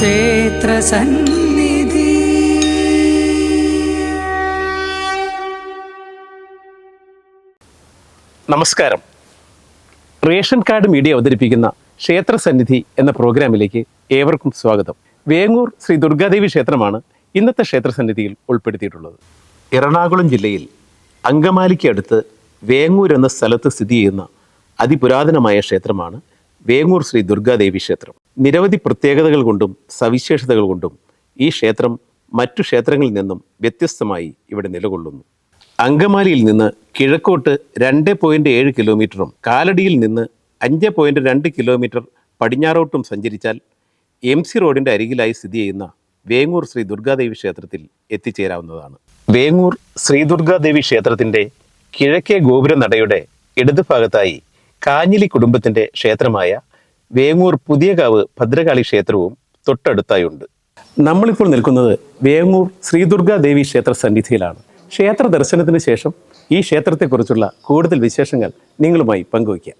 ക്ഷേത്രസന്നിധി നമസ്കാരം. Ration card media അവതരിപ്പിക്കുന്ന ക്ഷേത്രസന്നിധി എന്ന പ്രോഗ്രാമിലേക്ക് ഏവർക്കും സ്വാഗതം. വേങ്ങൂർ ശ്രീ ദുർഗാദേവി ക്ഷേത്രമാണ് ഇന്നത്തെ ക്ഷേത്രസന്നിധിയിൽ ഉൾപ്പെടുത്തിയിട്ടുള്ളത്. എറണാകുളം ജില്ലയിൽ അങ്കമാലിക്കടുത്ത് വേങ്ങൂർ എന്ന സ്ഥലത്ത് സ്ഥിതി ചെയ്യുന്ന അതിപുരാതനമായ ക്ഷേത്രമാണ് വേങ്ങൂർ ശ്രീ ദുർഗാദേവി ക്ഷേത്രം. നിരവധി പ്രത്യേകതകൾ കൊണ്ടും സവിശേഷതകൾ കൊണ്ടും ഈ ക്ഷേത്രം മറ്റു ക്ഷേത്രങ്ങളിൽ നിന്നും വ്യത്യസ്തമായി ഇവിടെ നിലകൊള്ളുന്നു. അങ്കമാലിയിൽ നിന്ന് കിഴക്കോട്ട് രണ്ട് പോയിന്റ് ഏഴ് കിലോമീറ്ററും കാലടിയിൽ നിന്ന് അഞ്ച് പോയിന്റ് രണ്ട് കിലോമീറ്റർ പടിഞ്ഞാറോട്ടും സഞ്ചരിച്ചാൽ എം സി റോഡിന്റെ അരികിലായി സ്ഥിതി ചെയ്യുന്ന വേങ്ങൂർ ശ്രീ ദുർഗാദേവി ക്ഷേത്രത്തിൽ എത്തിച്ചേരാവുന്നതാണ്. വേങ്ങൂർ ശ്രീ ദുർഗാദേവി ക്ഷേത്രത്തിന്റെ കിഴക്കേ ഗോപുര നടയുടെ ഇടതുഭാഗത്തായി കാഞ്ഞിലി കുടുംബത്തിന്റെ ക്ഷേത്രമായ വേങ്ങൂർ പുതിയകാവ് ഭദ്രകാളി ക്ഷേത്രവും തൊട്ടടുത്തായുണ്ട്. നമ്മളിപ്പോൾ നിൽക്കുന്നത് വേങ്ങൂർ ശ്രീ ദുർഗാദേവി ക്ഷേത്ര സന്നിധിയിലാണ്. ക്ഷേത്ര ദർശനത്തിന് ശേഷം ഈ ക്ഷേത്രത്തെക്കുറിച്ചുള്ള കൂടുതൽ വിശേഷങ്ങൾ നിങ്ങളുമായി പങ്കുവയ്ക്കാം.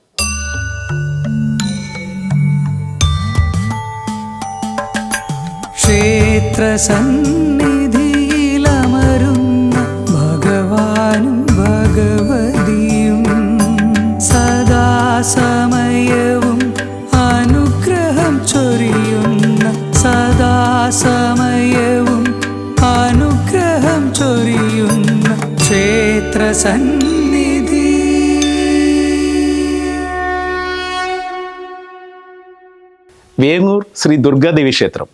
ക്ഷേത്രസന്നിധിയിലമരുന്ന ക്ഷേത്രസന്നിധി വേങ്ങൂർ ശ്രീ ദുർഗാദേവി ക്ഷേത്രം.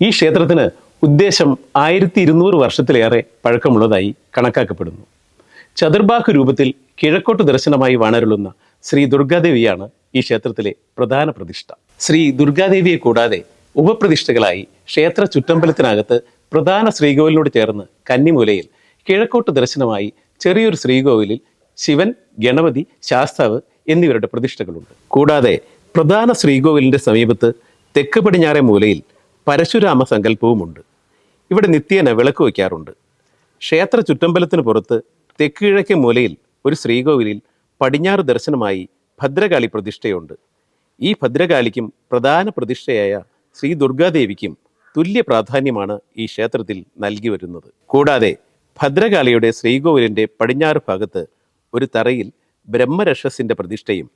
ഈ ക്ഷേത്രത്തിന് ഉദ്ദേശം ആയിരത്തി ഇരുന്നൂറ് വർഷത്തിലേറെ പഴക്കമുള്ളതായി കണക്കാക്കപ്പെടുന്നു. ചതുർബാഹു രൂപത്തിൽ കിഴക്കോട്ട് ദർശനമായി വാണരുളുന്ന ശ്രീ ദുർഗാദേവിയാണ് ഈ ക്ഷേത്രത്തിലെ പ്രധാന പ്രതിഷ്ഠ. ശ്രീ ദുർഗാദേവിയെ കൂടാതെ ഉപപ്രതിഷ്ഠകളായി ക്ഷേത്ര ചുറ്റമ്പലത്തിനകത്ത് പ്രധാന ശ്രീകോവിലിനോട് ചേർന്ന് കന്നിമൂലയിൽ കിഴക്കോട്ട് ദർശനമായി ചെറിയൊരു ശ്രീകോവിലിൽ ശിവൻ ഗണപതി ശാസ്താവ് എന്നിവരുടെ പ്രതിഷ്ഠകളുണ്ട്. കൂടാതെ പ്രധാന ശ്രീകോവിലിന്റെ സമീപത്ത് തെക്ക് പടിഞ്ഞാറെ മൂലയിൽ പരശുരാമ സങ്കല്പവുമുണ്ട്. ഇവിടെ നിത്യേന വിളക്ക് വയ്ക്കാറുണ്ട്. ക്ഷേത്ര ചുറ്റമ്പലത്തിന് പുറത്ത് തെക്ക് കിഴക്കേ മൂലയിൽ ഒരു ശ്രീകോവിലിൽ പടിഞ്ഞാറ് ദർശനമായി ഭദ്രകാളി പ്രതിഷ്ഠയുണ്ട്. ഈ ഭദ്രകാളിക്കും പ്രധാന പ്രതിഷ്ഠയായ ശ്രീ ദുർഗാദേവിക്കും തുല്യ പ്രാധാന്യമാണ് ഈ ക്ഷേത്രത്തിൽ നൽകി വരുന്നത്. കൂടാതെ ഭദ്രകാളിയുടെ ശ്രീകോവിലിന്റെ പടിഞ്ഞാറ് ഭാഗത്ത് ഒരു തറയിൽ ബ്രഹ്മരക്ഷസിന്റെ പ്രതിഷ്ഠയും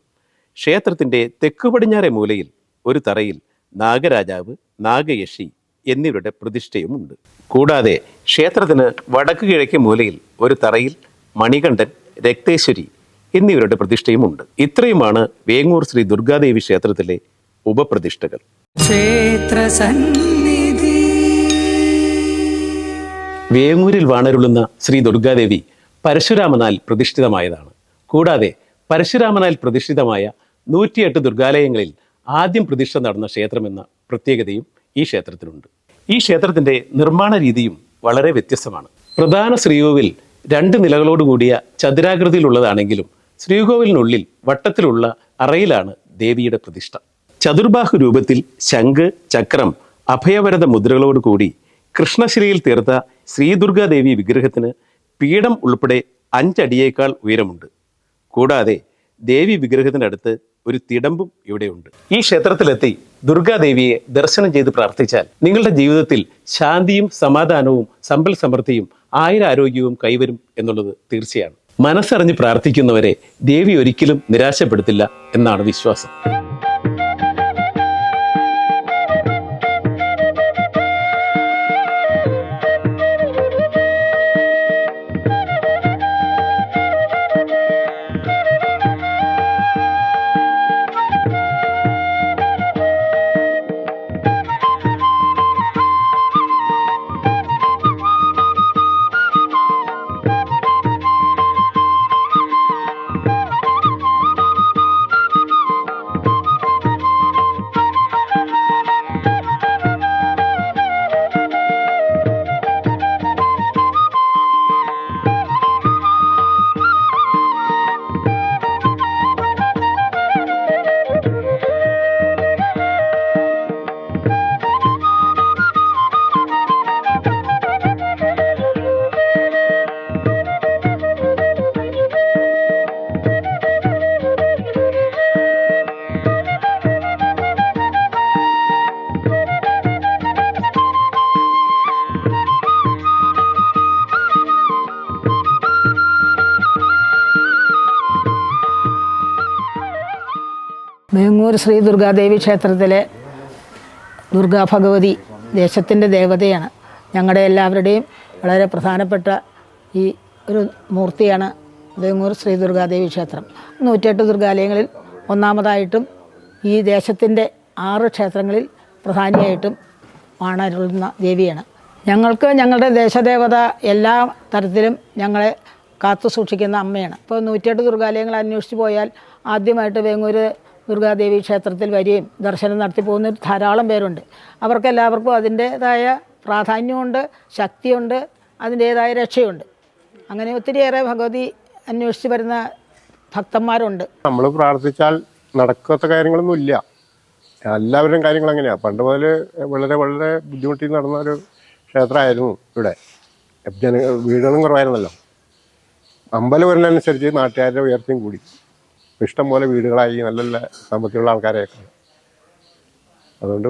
ക്ഷേത്രത്തിന്റെ തെക്കു പടിഞ്ഞാറെ മൂലയിൽ ഒരു തറയിൽ നാഗരാജാവ് നാഗയക്ഷി എന്നിവരുടെ പ്രതിഷ്ഠയുമുണ്ട്. കൂടാതെ ക്ഷേത്രത്തിന് വടക്ക് കിഴക്കേ മൂലയിൽ ഒരു തറയിൽ മണികണ്ഠൻ രക്തേശ്വരി എന്നിവരുടെ പ്രതിഷ്ഠയുമുണ്ട്. ഇത്രയുമാണ് വേങ്ങൂർ ശ്രീ ദുർഗാദേവി ക്ഷേത്രത്തിലെ ഉപപ്രതിഷ്ഠകൾ. ക്ഷേത്രസന്നിധി വേങ്ങൂരിൽ വാണരുളുന്ന ശ്രീ ദുർഗാദേവി പരശുരാമനാൽ പ്രതിഷ്ഠിതമായതാണ്. കൂടാതെ പരശുരാമനാൽ പ്രതിഷ്ഠിതമായ നൂറ്റിയെട്ട് ദുർഗാലയങ്ങളിൽ ആദ്യം പ്രതിഷ്ഠ നടന്ന ക്ഷേത്രമെന്ന പ്രത്യേകതയും ഈ ക്ഷേത്രത്തിനുണ്ട്. ഈ ക്ഷേത്രത്തിന്റെ നിർമ്മാണ രീതിയും വളരെ വ്യത്യസ്തമാണ്. പ്രധാന ശ്രീകോവിൽ രണ്ട് നിലകളോടുകൂടിയ ചതുരാകൃതിയിലുള്ളതാണെങ്കിലും ശ്രീകോവിലിനുള്ളിൽ വട്ടത്തിലുള്ള അറയിലാണ് ദേവിയുടെ പ്രതിഷ്ഠ. ചതുർബാഹു രൂപത്തിൽ ശംഖ് ചക്രം അഭയവരത മുദ്രകളോടുകൂടി കൃഷ്ണശിലയിൽ തീർത്ത ശ്രീദുർഗാദേവി വിഗ്രഹത്തിന് പീഠം ഉൾപ്പെടെ അഞ്ചടിയേക്കാൾ ഉയരമുണ്ട്. കൂടാതെ ദേവി വിഗ്രഹത്തിനടുത്ത് ഒരു തിടമ്പും ഇവിടെയുണ്ട്. ഈ ക്ഷേത്രത്തിലെത്തി ദുർഗാദേവിയെ ദർശനം ചെയ്ത് പ്രാർത്ഥിച്ചാൽ നിങ്ങളുടെ ജീവിതത്തിൽ ശാന്തിയും സമാധാനവും സമ്പൽ സമൃദ്ധിയും ആയുരാരോഗ്യവും കൈവരും എന്നുള്ളത് തീർച്ചയാണ്. മനസ്സറിഞ്ഞ് പ്രാർത്ഥിക്കുന്നവരെ ദേവി ഒരിക്കലും നിരാശപ്പെടുത്തില്ല എന്നാണ് വിശ്വാസം. വേങ്ങൂർ ശ്രീ ദുർഗാദേവി ക്ഷേത്രത്തിലെ ദുർഗാ ഭഗവതി ദേശത്തിന്റെ ദേവതയാണ്. ഞങ്ങളുടെ എല്ലാവരുടെയും വളരെ പ്രധാനപ്പെട്ട ഈ ഒരു മൂർത്തിയാണ് ഉദയങ്ങൂർ ശ്രീ ദുർഗാദേവി ക്ഷേത്രം. നൂറ്റെട്ട് ദുർഗാലയങ്ങളിൽ ഒന്നാമതായിട്ടും ഈ ദേശത്തിന്റെ ആറ് ക്ഷേത്രങ്ങളിൽ പ്രധാനിയായിട്ടും വാണരുന്ന ദേവിയാണ്. ഞങ്ങൾക്ക് ഞങ്ങളുടെ ദേശദേവത എല്ലാ തരത്തിലും ഞങ്ങളെ കാത്തു സൂക്ഷിക്കുന്ന അമ്മയാണ്. ഇപ്പോൾ നൂറ്റിയെട്ട് ദുർഗാലയങ്ങൾ അന്വേഷിച്ച് പോയാൽ ആദ്യമായിട്ട് വേങ്ങൂര് ദുർഗാദേവി ക്ഷേത്രത്തിൽ വരികയും ദർശനം നടത്തി പോകുന്ന ധാരാളം പേരുണ്ട്. അവർക്കെല്ലാവർക്കും അതിന്റേതായ പ്രാധാന്യമുണ്ട് ശക്തിയുണ്ട് അതിന്റേതായ രക്ഷയുണ്ട്. അങ്ങനെ ഒത്തിരിയേറെ ഭഗവതി അന്വേഷിച്ച് വരുന്ന ഭക്തന്മാരുണ്ട്. നമ്മൾ പ്രാർത്ഥിച്ചാൽ നടക്കാത്ത കാര്യങ്ങളൊന്നും ഇല്ല. എല്ലാവരുടെയും കാര്യങ്ങൾ അങ്ങനെയാണ് പണ്ട് മുതൽ വളരെ വളരെ ബുദ്ധിമുട്ടി നടന്ന ഒരു ക്ഷേത്രമായിരുന്നു ഇവിടെ. ജന വീടുകളും കുറവായിരുന്നല്ലോ. അമ്പലം വരുന്നതനുസരിച്ച് നാട്ടുകാരുടെ ഉയർച്ചയും കൂടി. ഇഷ്ടം പോലെ വീടുകളായി നല്ല നല്ല സാമ്പത്തികമുള്ള ആൾക്കാരെയൊക്കെ അതുകൊണ്ട്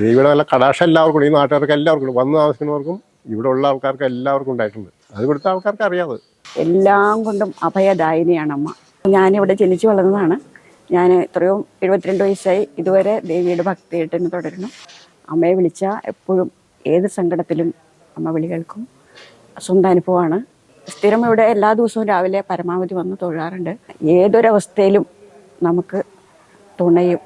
ദേവിയുടെ നല്ല കടാക്ഷം എല്ലാവർക്കും ഈ നാട്ടുകാർക്ക് എല്ലാവർക്കും. വന്ന് താമസിക്കുന്നവർക്കും ഇവിടെ ഉള്ള ആൾക്കാർക്ക് എല്ലാവർക്കും ഉണ്ടായിട്ടുണ്ട്. അത് ഇവിടുത്തെ ആൾക്കാർക്ക് അറിയാതെ എല്ലാം കൊണ്ടും അഭയദായിനിയാണ് അമ്മ ഞാനിവിടെ ജനിച്ചു വളർന്നതാണ്. ഞാൻ എത്രയോ എഴുപത്തിരണ്ട് വയസ്സായി ഇതുവരെ ദേവിയുടെ ഭക്തിയായിട്ട് തന്നെ തുടരുന്നു. അമ്മയെ വിളിച്ചാൽ എപ്പോഴും ഏത് സങ്കടത്തിലും അമ്മ വിളി കേൾക്കും. സ്വന്തം അനുഭവമാണ്. സ്ഥിരം ഇവിടെ എല്ലാ ദിവസവും രാവിലെ പരമാവധി വന്ന് തൊഴാറുണ്ട്. ഏതൊരവസ്ഥയിലും നമുക്ക് തുണയും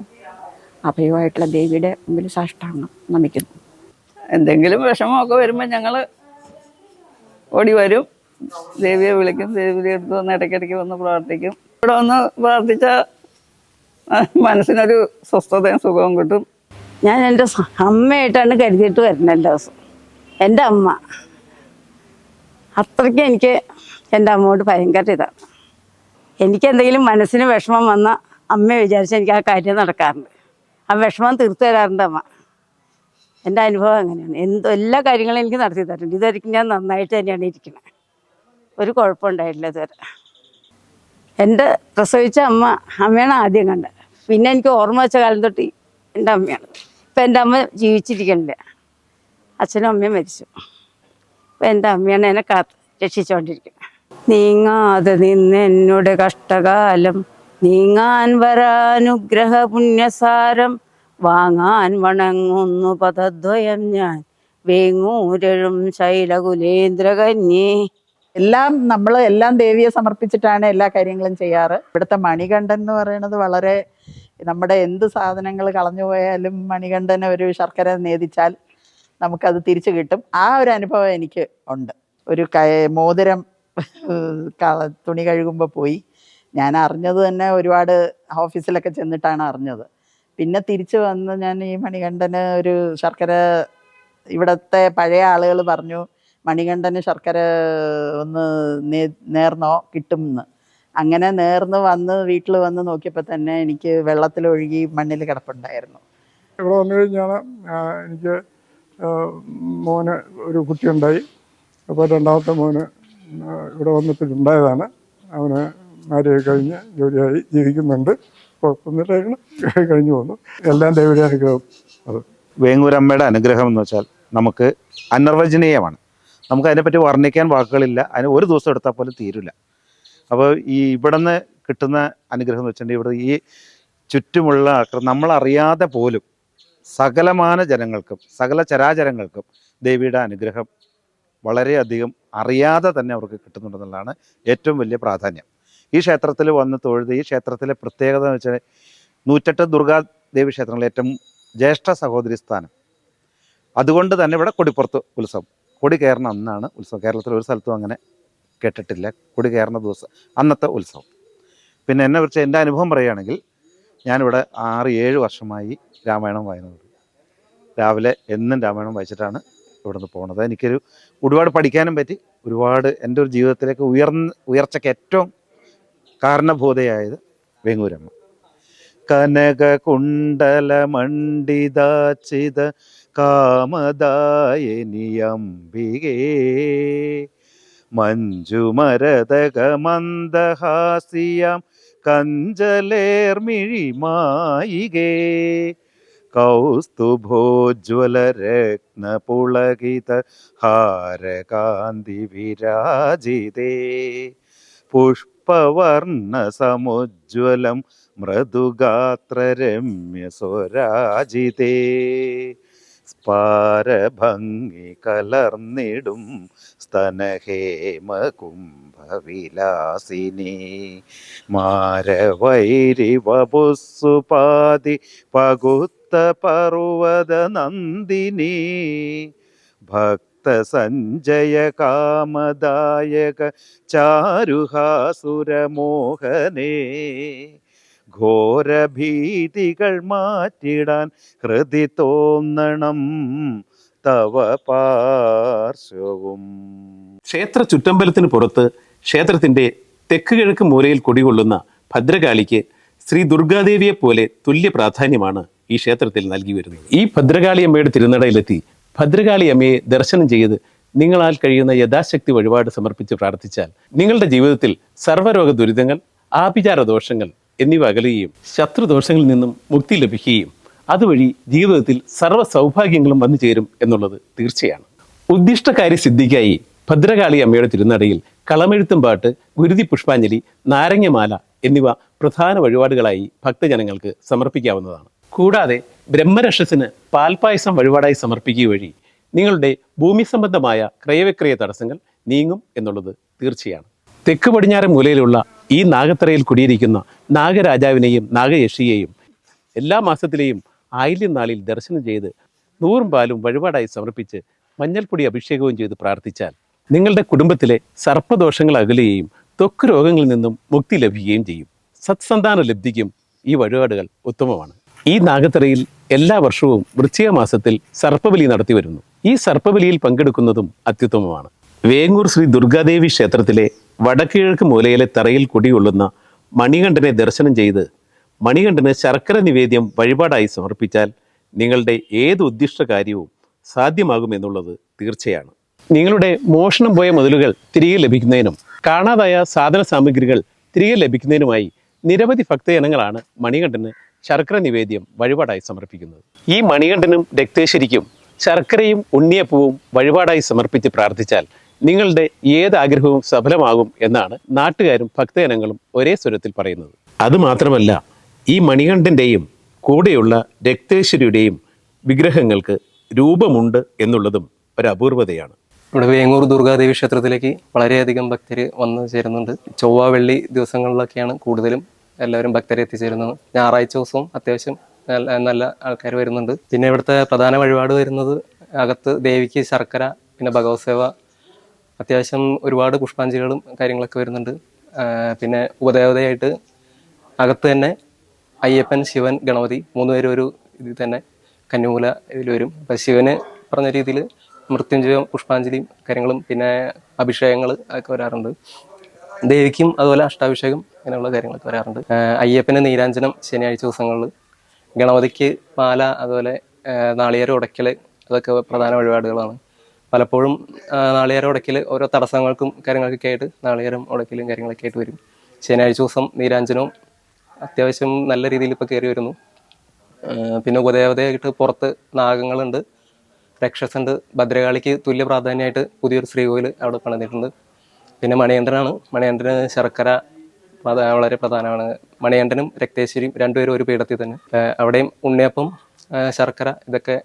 അഭയമായിട്ടുള്ള ദേവിയുടെ മുമ്പിൽ സാഷ്ടാംഗം നമിക്കുന്നു. എന്തെങ്കിലും വിഷമമൊക്കെ വരുമ്പോൾ ഞങ്ങൾ ഓടി വരും. ദേവിയെ വിളിക്കും. ദേവിയുടെ അടുത്ത് വന്ന് ഇടയ്ക്കിടയ്ക്ക് വന്ന് പ്രാർത്ഥിക്കും. ഇവിടെ വന്ന് പ്രാർത്ഥിച്ചാൽ മനസ്സിനൊരു സ്വസ്ഥതയും സുഖവും കിട്ടും. ഞാൻ എന്റെ അമ്മയായിട്ടാണ് കരുതിയിട്ട് വരുന്നത് എല്ലാ ദിവസം എന്റെ അമ്മ. അത്രയ്ക്ക് എനിക്ക് എന്റെ അമ്മയോട് ഭയങ്കര ഇതാണ് എനിക്ക് എന്തെങ്കിലും മനസ്സിന് വിഷമം വന്ന അമ്മയെ വിചാരിച്ച് എനിക്ക് ആ കാര്യം നടക്കാറുണ്ട്. ആ വിഷമം തീർത്തു തരാറുണ്ട് അമ്മ. എന്റെ അനുഭവം അങ്ങനെയാണ്. എന്തോ എല്ലാ കാര്യങ്ങളും എനിക്ക് നടത്തി തരുന്നുണ്ട് ഇതുവരെയ്ക്കും ഞാൻ നന്നായിട്ട് തന്നെയാണ് ഇരിക്കുന്നത് ഒരു കുഴപ്പമുണ്ടായിട്ടില്ല ഇതുവരെ. എന്റെ പ്രസവിച്ച അമ്മ അമ്മയാണ് ആദ്യം കണ്ടത്. പിന്നെ എനിക്ക് ഓർമ്മ വെച്ച കാലം തൊട്ട് എന്റെ അമ്മയാണ്. ഇപ്പം എന്റെ അമ്മ ജീവിച്ചിരിക്കണില്ല അച്ഛനും അമ്മയും മരിച്ചു. എന്റെ അമ്മയാണ് എന്നെ കാത്ത് രക്ഷിച്ചുകൊണ്ടിരിക്കുന്നത് നീങ്ങാതെ നിന്ന് എന്നോട് കഷ്ടകാലം നീങ്ങാൻ വരാനുഗ്രഹ പുണ്യസാരം വാങ്ങാൻ വണങ്ങുന്നു പദദ്വയം ഞാൻ. വേങ്ങൂരഴും ശൈലകുലേന്ദ്രകന്യേ. എല്ലാം നമ്മൾ എല്ലാം ദേവിയെ സമർപ്പിച്ചിട്ടാണ് എല്ലാ കാര്യങ്ങളും ചെയ്യാറ്. ഇവിടുത്തെ മണികണ്ഠൻ എന്ന് പറയുന്നത് വളരെ നമ്മുടെ എന്ത് സാധനങ്ങൾ കളഞ്ഞു പോയാലും മണികണ്ഠന് ഒരു ശർക്കര നേദിച്ചാൽ നമുക്കത് തിരിച്ചു കിട്ടും. ആ ഒരു അനുഭവം എനിക്ക് ഉണ്ട്. ഒരു മോതിരം തുണി കഴുകുമ്പോൾ പോയി. ഞാൻ അറിഞ്ഞത് തന്നെ ഒരുപാട് ഓഫീസിലൊക്കെ ചെന്നിട്ടാണ് അറിഞ്ഞത്. പിന്നെ തിരിച്ചു വന്ന് ഞാൻ ഈ മണികണ്ഠന് ഒരു ശർക്കര ഇവിടത്തെ പഴയ ആളുകൾ പറഞ്ഞു മണികണ്ഠന് ശർക്കര ഒന്ന് നേർന്നോ കിട്ടും എന്ന് അങ്ങനെ നേർന്ന് വന്ന് വീട്ടിൽ വന്ന് നോക്കിയപ്പോൾ തന്നെ എനിക്ക് വെള്ളത്തിലൊഴുകി മണ്ണിൽ കിടപ്പുണ്ടായിരുന്നു. ഇവിടെ വന്നു കഴിഞ്ഞാൽ എനിക്ക് മോന് ഒരു കുട്ടിയുണ്ടായി. അപ്പോൾ രണ്ടാമത്തെ മോന് ഇവിടെ വന്നിട്ടുണ്ടായതാണ്. അവന് മാര്യൊക്കെ കഴിഞ്ഞ് ജോലിയായി ജീവിക്കുന്നുണ്ട്. കുഴപ്പമൊന്നുമില്ല കഴിഞ്ഞു പോകുന്നു എല്ലാം ദൈവം അനുഗ്രഹം. അത്. വേങ്ങൂരമ്മയുടെ അനുഗ്രഹം എന്ന് വെച്ചാൽ നമുക്ക് അനിർവചനീയമാണ്. നമുക്ക് അതിനെപ്പറ്റി വർണിക്കാൻ വാക്കുകളില്ല. അതിന് ഒരു ദിവസം എടുത്താൽ പോലും തീരില്ല. അപ്പോൾ ഈ ഇവിടുന്ന് കിട്ടുന്ന അനുഗ്രഹം എന്ന് വെച്ചിട്ടുണ്ടെങ്കിൽ ഇവിടെ ഈ ചുറ്റുമുള്ള ആൾക്കാർ നമ്മളറിയാതെ പോലും സകലമാന ജനങ്ങൾക്കും സകല ചരാചരങ്ങൾക്കും ദേവിയുടെ അനുഗ്രഹം വളരെയധികം അറിയാതെ തന്നെ അവർക്ക് കിട്ടുന്നുണ്ടെന്നുള്ളതാണ് ഏറ്റവും വലിയ പ്രാധാന്യം. ഈ ക്ഷേത്രത്തിൽ വന്ന് തൊഴുത് ഈ ക്ഷേത്രത്തിലെ പ്രത്യേകത എന്ന് വെച്ചാൽ നൂറ്റെട്ട് ദുർഗാ ദേവി ക്ഷേത്രങ്ങളിൽ ഏറ്റവും ജ്യേഷ്ഠ സഹോദരി സ്ഥാനം. അതുകൊണ്ട് തന്നെ ഇവിടെ കൊടിപ്പുറത്ത് ഉത്സവം. കൊടി കയറുന്ന അന്നാണ് ഉത്സവം. കേരളത്തിൽ ഒരു സ്ഥലത്തും അങ്ങനെ കേട്ടിട്ടില്ല. കൊടി കയറുന്ന ദിവസം അന്നത്തെ ഉത്സവം. പിന്നെ എന്നെ കുറിച്ച് എന്റെ അനുഭവം പറയുകയാണെങ്കിൽ ഞാനിവിടെ ആറ് ഏഴ് വർഷമായി രാമായണം വായനയുണ്ട്. രാവിലെ എന്നും രാമായണം വായിച്ചിട്ടാണ് ഇവിടുന്ന് പോകുന്നത് എനിക്കൊരു ഒരുപാട് പഠിക്കാനും പറ്റി ഒരുപാട് എന്റെ ഒരു ജീവിതത്തിലേക്ക് ഉയർന്ന് ഉയർച്ചയ്ക്ക് ഏറ്റവും കാരണബോധയായത് വേങ്ങൂരമ്മ. കനക കുണ്ടല മണ്ഡിതാചിത കാമദായനിയംബികേ മഞ്ജുമരതക മന്ദഹാസ്യം കഞ്ചലേർമിഴിമായികേ കൗസ്തുഭോജ്വലരത്നപുളകിത ഹാരകാന്തി വിരാജിതേ പുഷ്പവർണ സമുജ്വലം മൃദുഗാത്ര രമ്യ സ്വരാജിതേ സ്പാരഭംഗി കലർന്നിടും സ്തനഹേമ കുംഭവിലാസിനി മാരവൈരി വപുസ്സുപാതി പകുത്ത പർവത നന്ദിനി ഭക്ത സഞ്ജയ കാമദായക ചാരുഹാസുരമോഹനേ ഘോരഭീതികൾ മാറ്റിടാൻ ഹൃദി തോന്നണം തവ പാർശ്വവും. ക്ഷേത്ര ചുറ്റമ്പലത്തിന് പുറത്ത് ക്ഷേത്രത്തിന്റെ തെക്ക് കിഴക്ക് മൂലയിൽ കുടികൊള്ളുന്ന ഭദ്രകാളിക്ക് ശ്രീ ദുർഗാദേവിയെ പോലെ തുല്യ പ്രാധാന്യമാണ് ഈ ക്ഷേത്രത്തിൽ നൽകി വരുന്നത്. ഈ ഭദ്രകാളി അമ്മയുടെ തിരുനടയിലെത്തി ഭദ്രകാളി അമ്മയെ ദർശനം ചെയ്ത് നിങ്ങളാൽ കഴിയുന്ന യഥാശക്തി വഴിപാട് സമർപ്പിച്ച് പ്രാർത്ഥിച്ചാൽ നിങ്ങളുടെ ജീവിതത്തിൽ സർവരോഗ ദുരിതങ്ങൾ ആഭിചാര ദോഷങ്ങൾ എന്നിവ അകലുകയും ശത്രുദോഷങ്ങളിൽ നിന്നും മുക്തി ലഭിക്കുകയും അതുവഴി ജീവിതത്തിൽ സർവ സൗഭാഗ്യങ്ങളും വന്നു ചേരും എന്നുള്ളത് തീർച്ചയാണ്. ഉദ്ദിഷ്ടകാര്യ സിദ്ധിക്കായി ഭദ്രകാളി അമ്മയുടെ തിരുനടയിൽ കളമെഴുത്തും പാട്ട് ഗുരുതി പുഷ്പാഞ്ജലി നാരങ്ങമാല എന്നിവ പ്രധാന വഴിപാടുകളായി ഭക്തജനങ്ങൾക്ക് സമർപ്പിക്കാവുന്നതാണ്. കൂടാതെ ബ്രഹ്മരക്ഷസിന് പാൽപായസം വഴിപാടായി സമർപ്പിക്കുക വഴി നിങ്ങളുടെ ഭൂമി സംബന്ധമായ ക്രയവിക്രയ തടസ്സങ്ങൾ നീങ്ങും എന്നുള്ളത് തീർച്ചയാണ്. തെക്ക് പടിഞ്ഞാറ് മൂലയിലുള്ള ഈ നാഗത്തറയിൽ കുടിയിരിക്കുന്ന നാഗരാജാവിനെയും നാഗയക്ഷിയെയും എല്ലാ മാസത്തിലെയും ആയില്യം നാളിൽ ദർശനം ചെയ്ത് നൂറും പാലും വഴിപാടായി സമർപ്പിച്ച് മഞ്ഞൾപ്പൊടി അഭിഷേകവും ചെയ്ത് പ്രാർത്ഥിച്ചാൽ നിങ്ങളുടെ കുടുംബത്തിലെ സർപ്പദോഷങ്ങൾ അകലുകയും ത്വക്ക് രോഗങ്ങളിൽ നിന്നും മുക്തി ലഭിക്കുകയും ചെയ്യും. സത്സന്താന ലബ്ധിക്കും. ഈ വഴിപാടുകൾ ഉത്തമമാണ്. ഈ നാഗത്തറയിൽ എല്ലാ വർഷവും വൃശ്ചിക മാസത്തിൽ സർപ്പബലി നടത്തി വരുന്നു. ഈ സർപ്പബലിയിൽ പങ്കെടുക്കുന്നതും അത്യുത്തമമാണ്. വേങ്ങൂർ ശ്രീ ദുർഗാദേവി ക്ഷേത്രത്തിലെ വടക്കിഴക്ക് മൂലയിലെ തറയിൽ കുടികൊള്ളുന്ന മണികണ്ഠനെ ദർശനം ചെയ്ത് മണികണ്ഠന് ശർക്കര നിവേദ്യം വഴിപാടായി സമർപ്പിച്ചാൽ നിങ്ങളുടെ ഏത് ഉദ്ദിഷ്ട കാര്യവും സാധ്യമാകുമെന്നുള്ളത് തീർച്ചയാണ്. നിങ്ങളുടെ മോഷണം പോയ മുതലുകൾ തിരികെ ലഭിക്കുന്നതിനും കാണാതായ സാധന സാമഗ്രികൾ തിരികെ ലഭിക്കുന്നതിനുമായി നിരവധി ഭക്തജനങ്ങളാണ് മണികണ്ഠന് ശർക്കര നിവേദ്യം വഴിപാടായി സമർപ്പിക്കുന്നത്. ഈ മണികണ്ഠനും രക്തേശ്വരിക്കും ശർക്കരയും ഉണ്ണിയപ്പവും വഴിപാടായി സമർപ്പിച്ച് പ്രാർത്ഥിച്ചാൽ നിങ്ങളുടെ ഏത് ആഗ്രഹവും സഫലമാകും എന്നാണ് നാട്ടുകാരും ഭക്തജനങ്ങളും ഒരേ സ്വരത്തിൽ പറയുന്നത്. അതുമാത്രമല്ല ഈ മണികണ്ഠന്റെയും കൂടെയുള്ള രക്തേശ്വരിയുടെയും വിഗ്രഹങ്ങൾക്ക് രൂപമുണ്ട് എന്നുള്ളതും ഒരു അപൂർവതയാണ്. ഇവിടെ വേങ്ങൂർ ദുർഗാദേവി ക്ഷേത്രത്തിലേക്ക് വളരെയധികം ഭക്തർ വന്നു ചേരുന്നുണ്ട്. ചൊവ്വ വെള്ളി ദിവസങ്ങളിലൊക്കെയാണ് കൂടുതലും എല്ലാവരും ഭക്തരെ എത്തിച്ചേരുന്നത്. ഞായറാഴ്ച ദിവസവും അത്യാവശ്യം നല്ല ആൾക്കാർ വരുന്നുണ്ട്. പിന്നെ ഇവിടുത്തെ പ്രധാന വഴിപാട് വരുന്നത് അകത്ത് ദേവിക്ക് ശർക്കര പിന്നെ ഭഗവത് സേവ അത്യാവശ്യം ഒരുപാട് പുഷ്പാഞ്ജലികളും കാര്യങ്ങളൊക്കെ വരുന്നുണ്ട്. പിന്നെ ഉപദേവതയായിട്ട് അകത്ത് തന്നെ അയ്യപ്പൻ ശിവൻ ഗണപതി മൂന്നുപേരും ഒരു ഇതിൽ തന്നെ കന്നിമൂല ഇതിൽ വരും. അപ്പം ശിവന് പറഞ്ഞ രീതിയിൽ മൃത്യുഞ്ജയം പുഷ്പാഞ്ജലിയും കാര്യങ്ങളും പിന്നെ അഭിഷേകങ്ങൾ ഒക്കെ വരാറുണ്ട്. ദേവിക്കും അതുപോലെ അഷ്ടാഭിഷേകം അങ്ങനെയുള്ള കാര്യങ്ങളൊക്കെ വരാറുണ്ട്. അയ്യപ്പന് നീരാഞ്ജനം ശനിയാഴ്ച ദിവസങ്ങളിൽ. ഗണപതിക്ക് പാല അതുപോലെ നാളികേരം ഉടയ്ക്കൽ അതൊക്കെ പ്രധാന വഴിപാടുകളാണ്. പലപ്പോഴും നാളികേരം ഉടയ്ക്കൽ ഓരോ തടസ്സങ്ങൾക്കും കാര്യങ്ങൾക്കൊക്കെ ആയിട്ട് നാളികേരം ഉടയ്ക്കലും കാര്യങ്ങളൊക്കെ ആയിട്ട് വരും. ശനിയാഴ്ച ദിവസം നീരാഞ്ജനവും അത്യാവശ്യം നല്ല രീതിയിൽ ഇപ്പോൾ കയറി വരുന്നു. പിന്നെ ഉപദേവതയായിട്ട് പുറത്ത് നാഗങ്ങളുണ്ട്. രക്ഷസുണ്ട് ഭദ്രകാളിക്ക് തുല്യ പ്രാധാന്യമായിട്ട് പുതിയൊരു ശ്രീകോവിൽ അവിടെ പണിതിട്ടുണ്ട്. പിന്നെ മണിയന്ത്രനാണ് മണിയന്ത്രന് ശർക്കര വളരെ പ്രധാനമാണ്. മണിയന്ത്രനും രക്തേശ്വരിയും രണ്ടുപേരും ഒരു പീഠത്തിൽ തന്നെ. അവിടെയും ഉണ്ണിയപ്പം ശർക്കര ഇതൊക്കെ